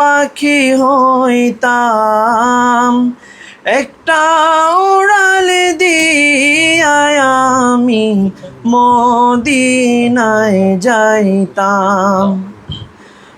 পাখি হইতাম। একটা উড়ালে দিয়ায় আমি মদিনায় যাইতাম।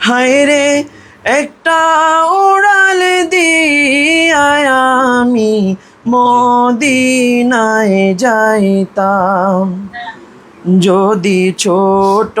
হায়রে, একটা উড়াল দিয়ায় আমি মদিনায় যাইতাম। যদি ছোট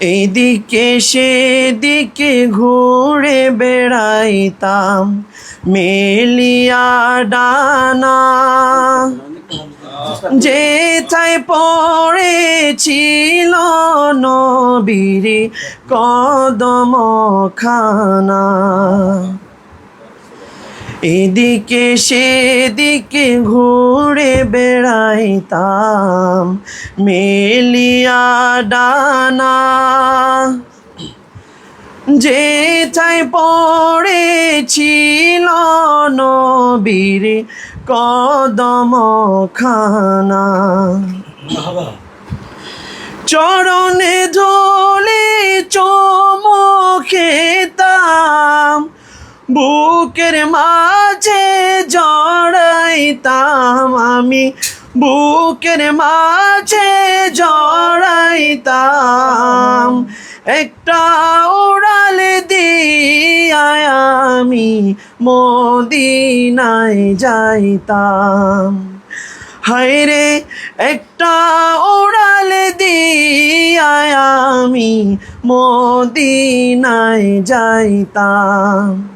এদিকে সেদিকে ঘুরে বেড়াইতাম মেলিয়া ডানা। যেথায় পড়েছিল নবীর কদম খানা এদিকে সেদিকে ঘুরে বেড়াইতাম মেলিয়া ডানা। যেথায় পড়েছিল নবীর কদম খানা চরণে ধলে চমকেতাম বুকের মাঝে জড়াইতাম আমি। বুকের মাঝে জড়াইতাম। একটা উড়াল দিয়ায় আমি মদিনায় যাইতাম। হায়রে, একটা উড়াল দিয়ায় আমি মদিনায় যাইতাম।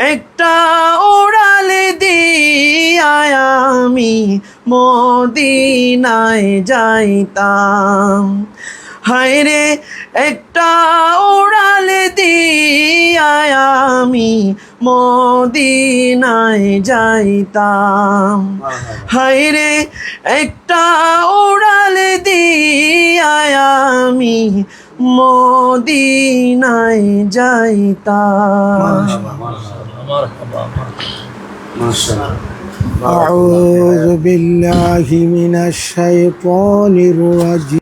একটা উড়াল দিয়ায় আমি মদিনায় যাইতাম। হায়রে একটা উড়াল দিয়ায় আমি মদিনায় যাইতাম। হায়রে একটা ওড়ালে দিয়ায় আমি মদিনায় যাইতাম। أعوذ بالله من الشيطان الرجيم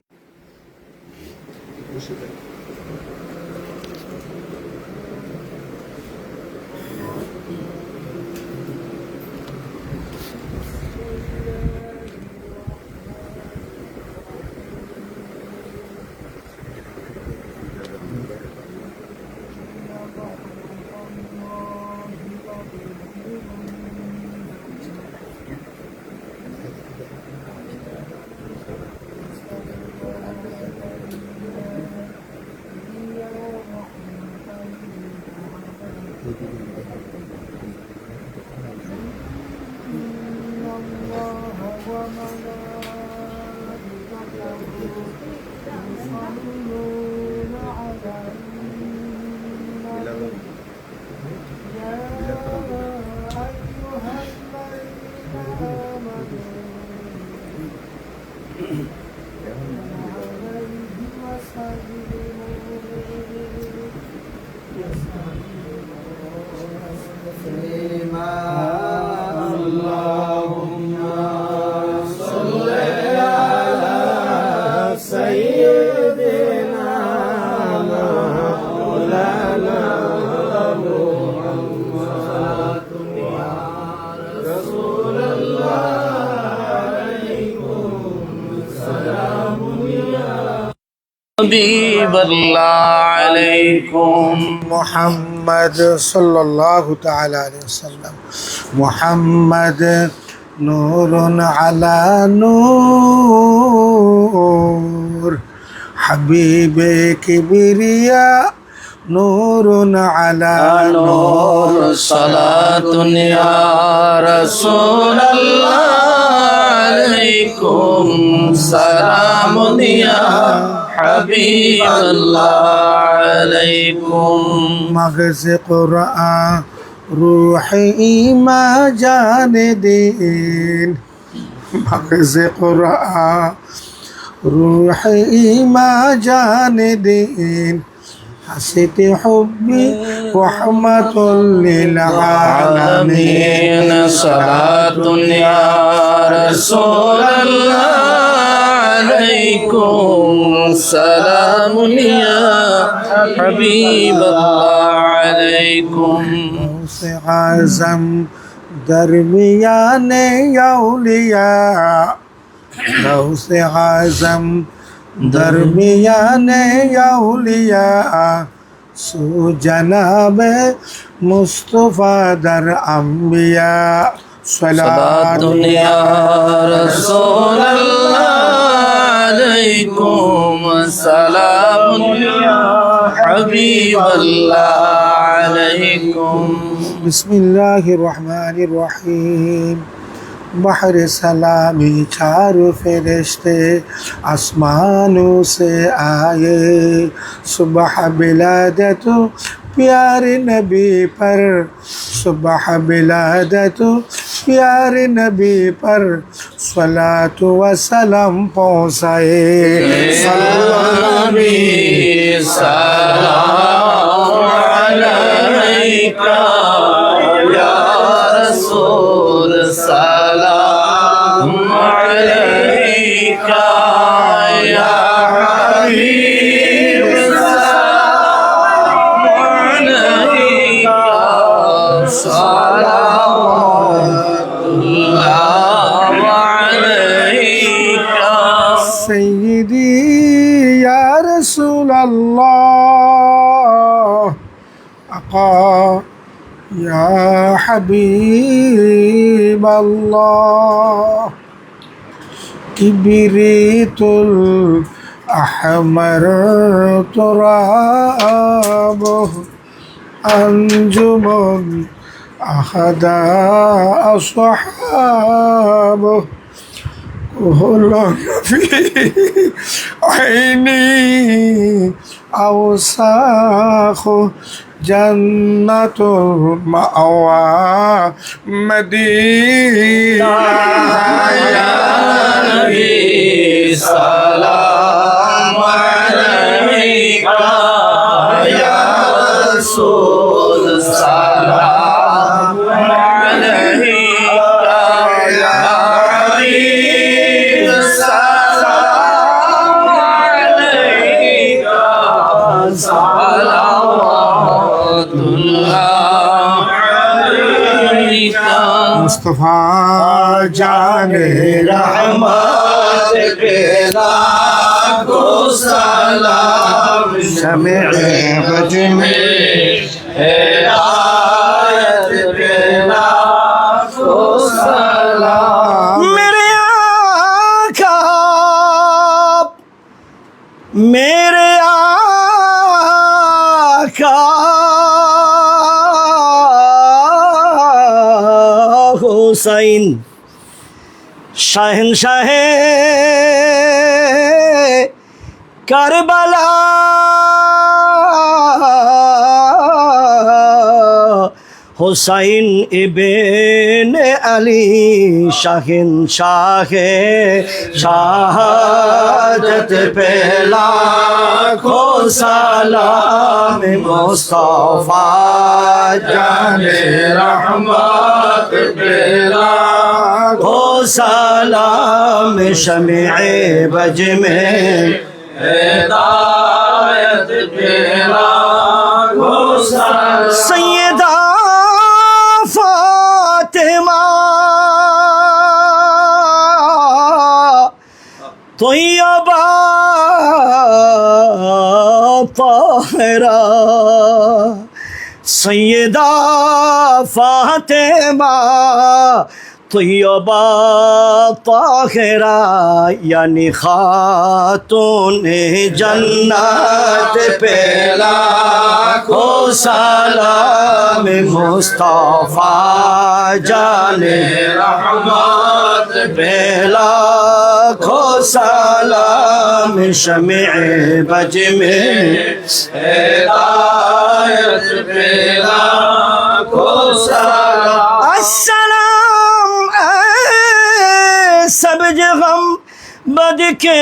حبيب الله عليكم محمد صلى الله تعالى عليه وسلم محمد نور على نور حبيب كبرياء نور على نور نور صلاة يا رسول الله عليكم سلام يا حبيب الله عليكم مغز قرآن روح إيما جان دين مغز قرآن روح إيما جان دين حسيت حبي رحمة للعالمين العالمين صلاة يا رسول الله عليكم سلام يا حبيب الله عليكم. سے اعظم درمیان اولیاء غوث سے اعظم درمیان اولیاء سو جناب مصطفی در انبیاء صلاة دنیا رسول اللہ عليكم سلام يا حبيب الله عليكم بسم الله الرحمن الرحيم بحر سلامی چار فرشتے آسمانوں سے آئے صبح بلادت प्यारे नबी पर सुबह बिलादत प्यारे नबी पर सलात व सलाम पहुँचाए नबी सलाम अलैका حبيب الله كبريت الأحمر ترابه أنجم أحد أصحابه كل في عيني أوساخه জান্নাতুল মাওয়া মদিনা ইয়া নবী সালাম আলাইকা ইয়া রাসূল। মুস্তফা জানে রহমত বেলা को सलाम शमे बज में हैरायत बेला को सलाम मेरे आका मैं শাহেন শাহে কারবালা হোসাইন ইবেন আলী শাহিন শাহে শাহাদত পেলা খো সালাম মুস্তফা জানে রহমত পেলা খো সালাম শমে বজ মে হেদায়ত পেলা খো زہرا سیدہ فاطمہ তৈয়বা তাহেরা ইয়ানি খাতুনে জান্নাত পেলা খো সালাম মুস্তাফা জানে রহমত পেলা খো সালাম শমে বজমে হেদায়ত পেলা খো সালাম আচ্ছা सब जगम बद के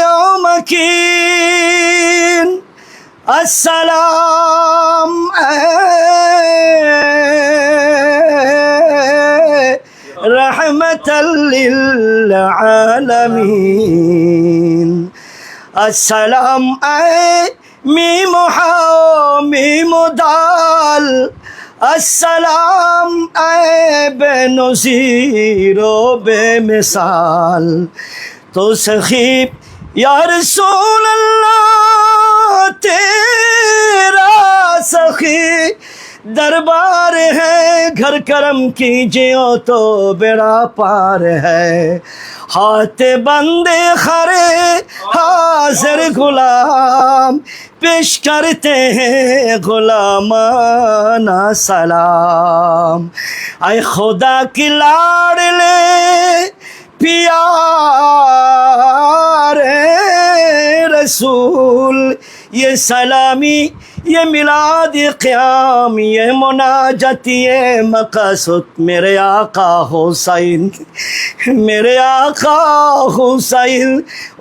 यौमकीन अस्सलाम ऐ रहमतल लिल आलमीन अस्सलाम السلام، اے بے نظیر و بے مثال، تو سخیب، یا رسول اللہ، تیرا سخی دربار ہے، گھر کرم کیجیے تو بیڑا پار ہے۔ ہاتھ بندے خرے، حاضر غلام، پیش کرتے ہیں غلامان، سلام۔ اے خدا کی لاڑ لے پیار رسول، یہ سلامی یہ ملاد قیام، یہ مناجت یہ مقصد میرے آقا حسین، میرے آقا حسین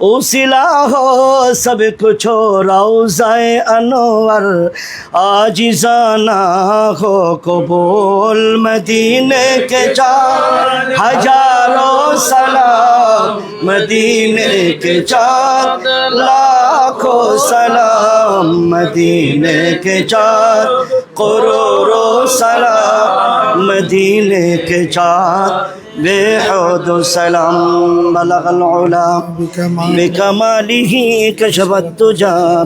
اسلا ہو، سب کچھ ہو روزہ انور آج زانا ہو، قبول مدینے کے چار ہزاروں سلام مدینے کے چار، لاکھوں سلام مدینے کے چار قرور سلام مدینے کے چار بے حد سلام بلغ العلا کشبت تجا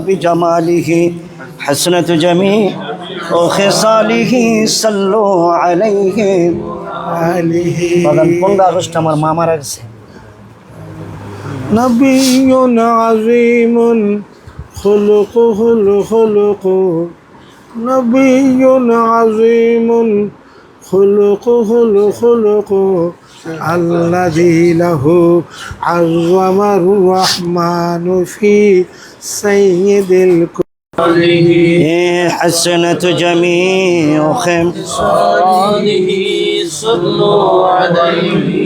حسنت صلو علیہ. بغن پنگا غشت ماما رکھ سے نبی عظیم خلقه الخلق. نبي عظيم خلقه الخلق. الذي له عظم الرحمن في سيد الكل حسنة جميع خم صالح صلوا عليه.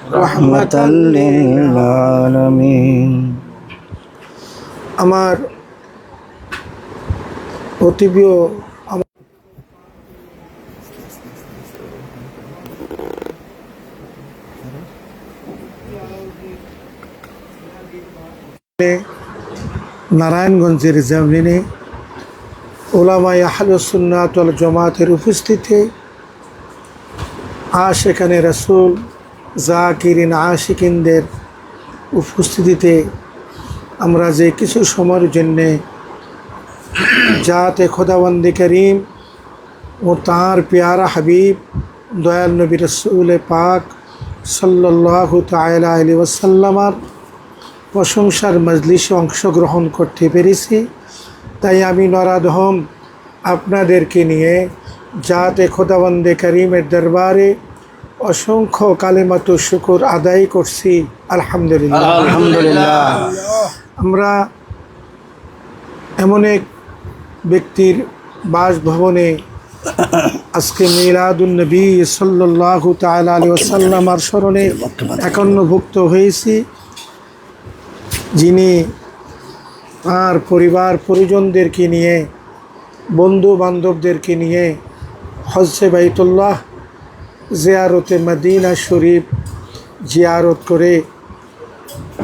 আমার অতি প্রিয় আমার নারায়ণগঞ্জের জামিনে ওলামা আহলুসুন্নাতল জমাতের উপস্থিতি আশেখানে রসুল জাকিরিন, আশিকিনদের উপস্থিতিতে আমরা যে কিছু সময়ের জন্যে জাতে খোদাবন্দি করিম ও তাঁর পেয়ারা হাবিব, দয়াল নবী রসুল পাক সাল্লাহ তাইলা আলী ওসাল্লামার প্রশংসার মজলিসে অংশগ্রহণ করতে পেরেছি। তাই আমি নরাধম আপনাদেরকে নিয়ে জাতে খোদাবন্দে করিমের দরবারে অসংখ্য কালেমাত শুকুর আদায় করছি আলহামদুলিল্লাহ। আলহামদুলিল্লাহ। আমরা এমন এক ব্যক্তির বাসভবনে আজকে মিলাদুল নবী সাল্লাহ তালা আলী ওসাল্লামার স্মরণে একান্নভুক্ত হয়েছি। যিনি তার পরিবার পরিজনদেরকে নিয়ে বন্ধু বান্ধবদেরকে নিয়ে হজে বাইতুল্লাহ জিয়ারতে মদিনা শরীফ জিয়ারত করে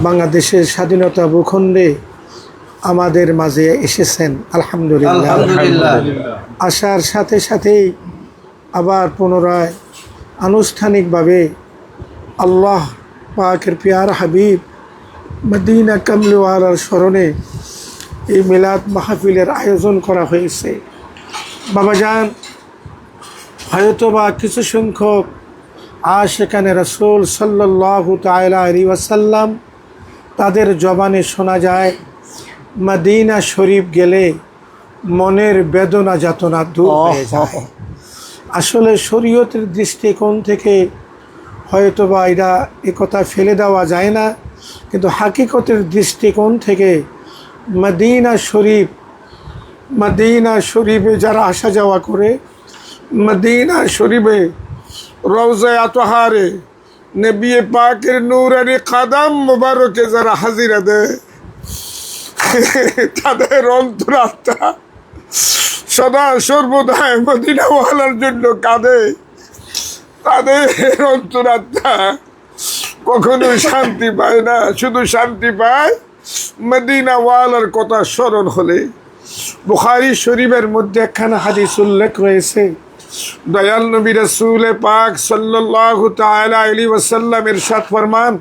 বাংলাদেশের স্বাধীনতা ভূখণ্ডে আমাদের মাঝে এসেছেন। আলহামদুলিল্লাহ। আসার সাথে সাথেই আবার পুনরায় আনুষ্ঠানিকভাবে আল্লাহ পাকের পিয়ার হাবিব মদিনা কামলিওয়ালার স্মরণে এই মিলাদ মাহফিলের আয়োজন করা হয়েছে। বাবাজান হয়তোবা কিছু সংখ্যক আজ সেখানে রসুল সাল্লাহ তাইলা আলী ওয়াসাল্লাম তাদের জবানে শোনা যায় মদিনা শরীফ গেলে মনের বেদনা যাতনা দূর হয়ে যায়। আসলে শরীয়তের দৃষ্টিকোণ থেকে হয়তোবা এটা একথা ফেলে দেওয়া যায় না কিন্তু হাকিকতের দৃষ্টিকোণ থেকে মদিনা শরীফ মদিনা শরীফে যারা আসা যাওয়া করে মদিনা শরীফে রওজায় আতহারে নবী পাকের নূরানি কাদাম মোবারকে যারা হাজিরা দেয়, তাদের অন্তরাত্মা সদা সর্বদাই মদিনাওয়ালার জন্য কাঁদে। তাদের অন্তরাত্মা কখনো শান্তি পায় না, শুধু শান্তি পায় মদিনাওয়ালার কথা স্মরণ হলে। বুখারি শরীফের মধ্যে একখানা হাদিস উল্লেখ রয়েছে। দয়াল নবী রসুল পাক সাল্লাল্লাহু তাআলা আলাইহি ওয়াসাল্লাম ইরশাদ ফরমান,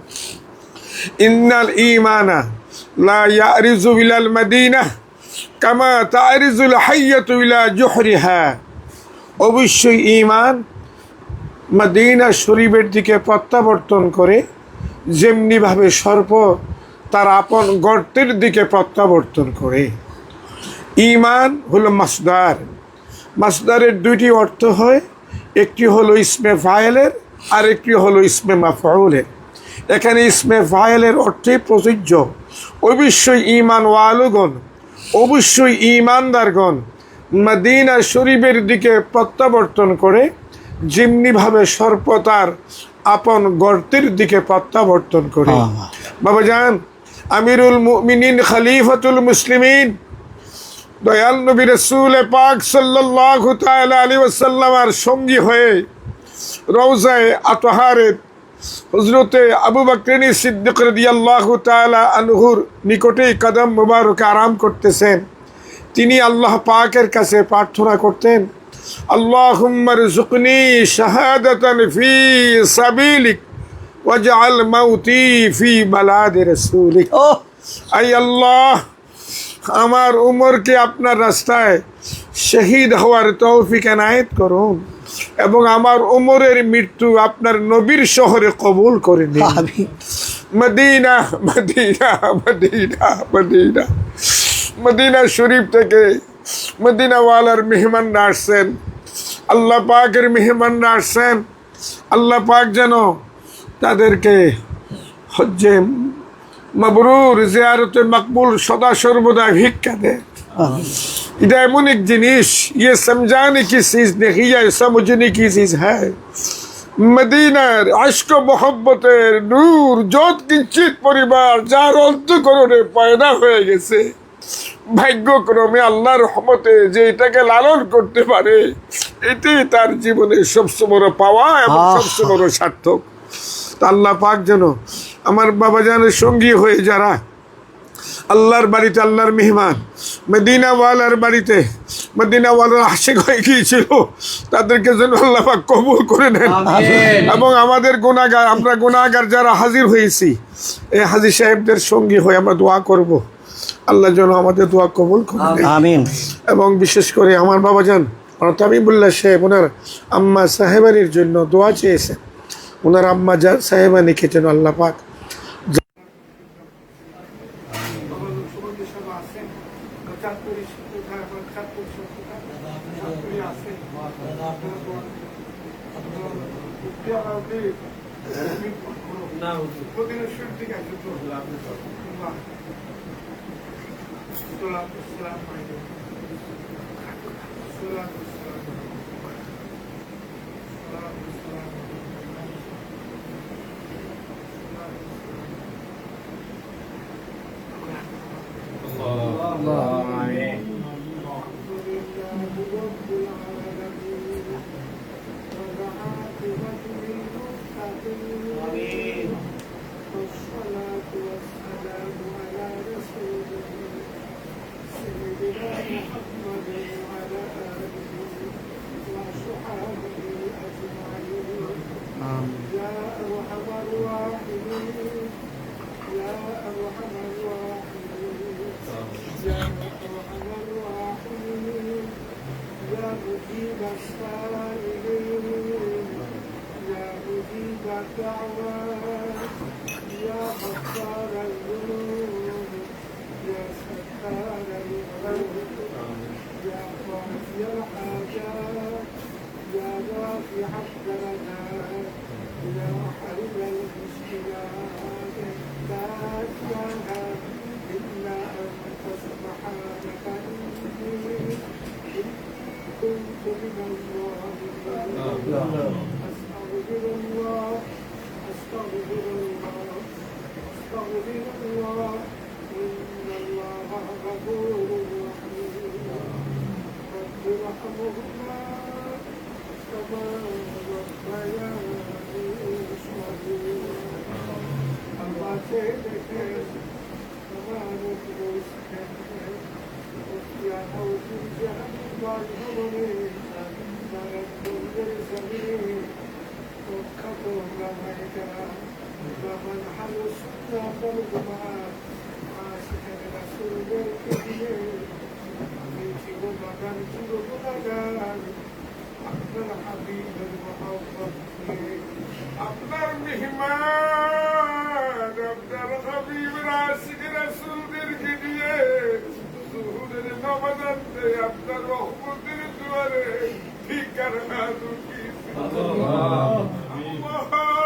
ইন্নাল ঈমানা লা ইয়ারিজু ইলাল মদিনাহ কামা তারিজুল হাইয়াতু ইলা জুহরিহা। অবশ্যই ঈমান মদিনা শরীফের দিকে প্রত্যাবর্তন করে যেমনিভাবে সর্প তার আপন গর্তের দিকে প্রত্যাবর্তন করে। ইমান হলো মাসদার। মাসদারের দুইটি অর্থ হয় একটি হলো ইসমে ফায়েলের আর একটি হলো ইসমে মাফাউলের। এখানে ইসমে ফায়েলের অর্থে প্রযোজ্য অবশ্যই ইমান ওয়ালুগণ অবশ্যই ইমানদারগণ মদিনা শরীফের দিকে প্রত্যাবর্তন করে যেমনিভাবে সর্প তার আপন গর্তের দিকে প্রত্যাবর্তন করে। বাবা যান আমিরুল মুমিনিন খলিফাতুল মুসলিমিন দয়াল নবী রসুল পাক সাল্লাল্লাহু তাআলা আলাইহি ওয়াসাল্লামার সঙ্গী হয়ে রওজায়ে আতহারে হজরতে আবু বকরিনী সিদ্দিক রাদিয়াল্লাহু তাআলা আনহুর নিকটেই কদম মুবারকে আরাম করতেছেন। তিনি আল্লাহ পাকের কাছে প্রার্থনা করতেন শাহাদাতান ফি সাবিলিক ওয়াজআল মাউতি ফি বালাদি রাসূলিক। ও আই আল্লাহ আমার উমরকে আপনার রাস্তায় শহীদ হওয়ার তৌফিক এনায়েত করুন এবং আমার উমরের মৃত্যু আপনার নবীর শহরে কবুল করে আমি Medina Medina Medina Medina. Medina শরীফ থেকে মদিনাওয়ালার মেহমানরা আসছেন। আল্লাহ পাকের মেহমানরা আসছেন। আল্লাহ পাক যেন তাদেরকে হজ্জে মাবরুর জিয়ারতে মকবুল সদা সর্বদা ভিক্ষা দে। এটা এমন এক জিনিস ইয়ে সমজানে কি চিজ যায় সমঝনে কি চিজ হ্যাঁ। মদিনার আশক মোহব্বতের নূর যত কিঞ্চিত পরিবার যার অন্তকরণে পয়দা হয়ে গেছে। ভাগ্যক্রমে আল্লাহর রহমতে যে এটাকে লালন করতে পারে এটাই তার জীবনে সবচেয়ে বড় পাওয়া এবং সবচেয়ে বড় সার্থক। আল্লাহ পাক যেন আমার বাবা জানের সঙ্গী হয়ে যারা আল্লাহর বাড়িতে আল্লাহর মেহমান মদিনাওয়ালার বাড়িতে মদিনাওয়ালার আশেক হয়ে গিয়েছিল তাদেরকে যেন আল্লাহ পাক কবুল করে নেন। এবং আমাদের গুণাগার আমরা গুণাগার যারা হাজির হয়েছি এই হাজির সাহেবদের সঙ্গী হয়ে আমরা দোয়া করব। আল্লাহ যেন আমাদের দোয়া কবুল করে আমিন। এবং বিশেষ করে আমার বাবা যান তামিমুল্লাহ সাহেব ওনার আম্মা সাহেবানির জন্য দোয়া চেয়েছেন। ওনার আম্মা যা সাহেবানিকে যেন আল্লাহ পাক যে না অধীনেশ্বর থেকে একজন তোলা তোলা তোলা আপনার মেহমান আপনার হাবিবের আশিক রাসূলদেরকে নিয়ে জুহুরের নবদান দেয় আপনার রহমতের দুয়ারে ঠিকানা দুটি আমরা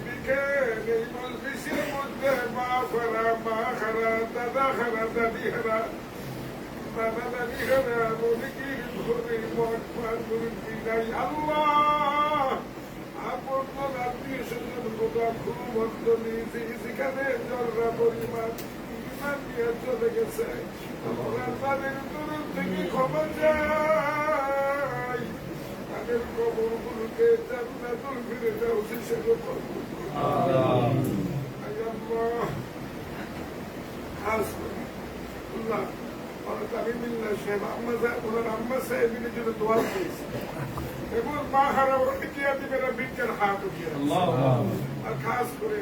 সেখানে জলরা পরিমাণ চলে গেছে তাদের তরুণ থেকে ক্ষমা চাই তাদের কবর গুলোকে জান্নাতুল ফিরে দাও হিসেবে করব খাস করে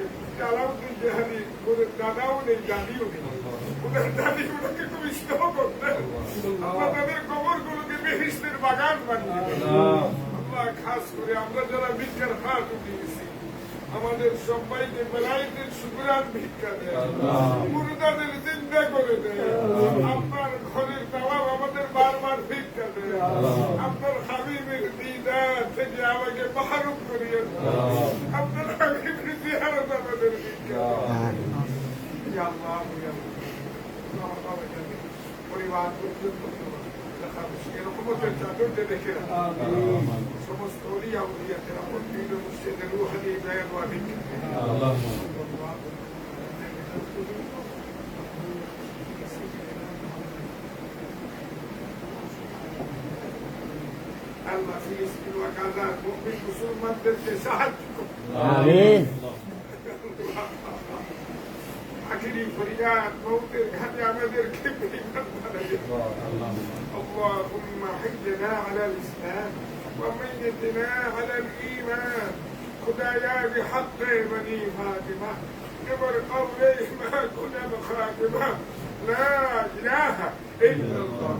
বেহিস্তের বাগান বানিয়ে খাস করে আমরা যারা বিজ্ঞান হাত উঠিয়েছি আমাদের সবাইকে বেলাইতের শুক্রান ভিক্ষা দেয় মুর্দাদের চিন্তা করে দেয় আপনার ঘরের দাওয়াব আমাদের বারবার ভিক্ষা দেয় আপনার হাবিবের দিদার থেকে আমাকে মাহরুম করিয়ে। আপনার হাবিবের জিয়ারত আমাদের ভিক্ষা পরিবার পর্যন্ত সমস্ত অলিয়া উলিয়াদের আপন পীর মুর্শিদের রুহানি দয়াল ওয়ালি আল্লাহ ফিলিস্তিন ওয়া গাজার মুমিন মুসলমানদেরকে সাহায্য করুন আমিন آخري فریاد موت الحجم الكبر اللهم حينا على الإسلام وميتنا على الإيمان. خدایا بحق بني فاطمة قبل ما كنا مخاتمة لا إله إلا الله.